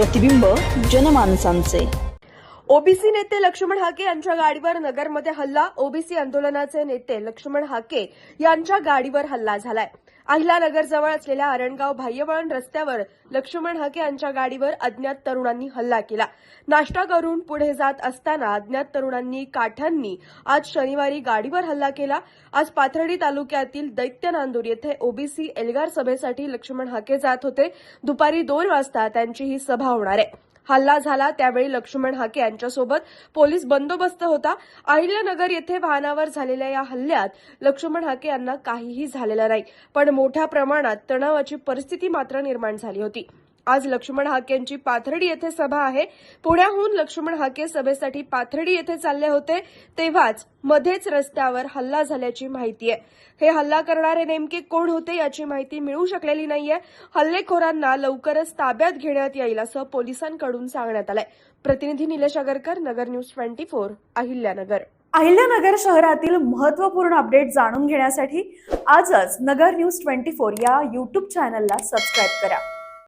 प्रतिबिंब जनमानसांचे. ओबीसी नेते लक्ष्मण हाके यांच्या गाडीवर नगरमध्ये हल्ला. ओबीसी आंदोलनाचे नेते लक्ष्मण हाके यांच्या गाडीवर हल्ला झालाय. अहिलानगरजवळ असलेल्या अरणगाव बाह्यवळण रस्त्यावर लक्ष्मण हके यांच्या गाडीवर अज्ञात तरुणांनी हल्ला केला. नाश्ता करून पुढे जात असताना अज्ञात तरुणांनी काठ्यांनी आज शनिवारी गाडीवर हल्ला केला. आज पाथर्डी तालुक्यातील दैत्य नांदूर येथे ओबीसी एल्गार सभेसाठी लक्ष्मण हाके जात होते. दुपारी दोन वाजता त्यांची ही सभा होणार आहे. हल्ला झाला त्यावेळी लक्ष्मण हाके यांच्यासोबत पोलीस बंदोबस्त होता. अहिल्यानगर येथे वाहनावर झालेल्या या हल्ल्यात लक्ष्मण हाके यांना काहीही झालेलं नाही. पण मोठ्या प्रमाणात तणावाची परिस्थिती मात्र निर्माण झाली होती. आज लक्ष्मण हाकेंची पाथर्डी येथे सभा आहे. पुण्याहून लक्ष्मण हाके सभेसाठी पाथर्डी येथे चालले होते. तेव्हाच मध्येच रस्त्यावर हल्ला झाल्याची माहिती आहे. हे हल्ला करणारे नेमके कोण होते याची माहिती मिळू शकलेली नाहीये. हल्लेखोरांना लवकरच ताब्यात घेण्यात येईल असं पोलिसांकडून सांगण्यात आलंय. प्रतिनिधी Nilesh Agarkar Nagar news twenty four Ahilyanagar. Ahilyanagar शहरातील महत्त्वपूर्ण अपडेट जाणून घेण्यासाठी आजच नगर न्यूज ट्वेंटी फोर या यूट्यूब चॅनलला सबस्क्राईब करा.